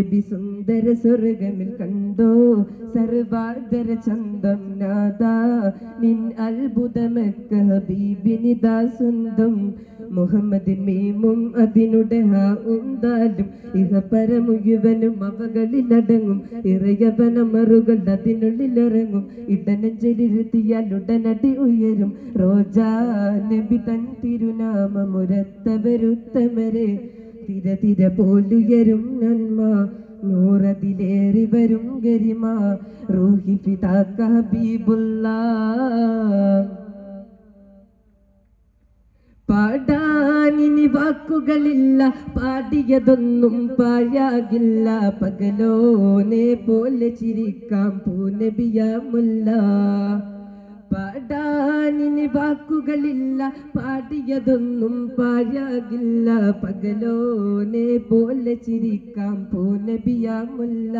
നബി സുന്ദര സ്വർഗമിൽ കണ്ടോ? സർവാദര ചന്ദം നാദ നിൻ അത്ഭുതമൊക്കെ ഹബീബിനിതാ സ്വന്തം. മുഹമ്മദിൻ മീമും അതിനുടെ ഹാ ഉണ്ടാലും ഇഹ പരമുഴുവനും അവകളിലടങ്ങും ഇറയവനമറുകൾ അതിനുള്ളിലിറങ്ങും ഇടനെഞ്ചലിരുത്തിയാൽ ഉടനടി ഉയരും. റോജാ നബി തൻ തിരുനാമമുരത്തവരുത്തമരെ തിര തിര പോലുയരും നന്മ. നൂറതിലേറി വരും ഗരിമ. റൂഹി പിതാക്ക ഹബീബുല്ല പാടാനിനി വാക്കുകളില്ല. പാടിയതൊന്നും പാഴാകില്ല. പകലോനെ പോലെ ചിരിക്കാം പൂനബിയാമുല്ല പാടാനിനി വാക്കുകളില്ല പാടിയതൊന്നും പാഴാകില്ല. പകലോനെ പോലെ ചിരിക്കാം പൂനബിയാമുല്ല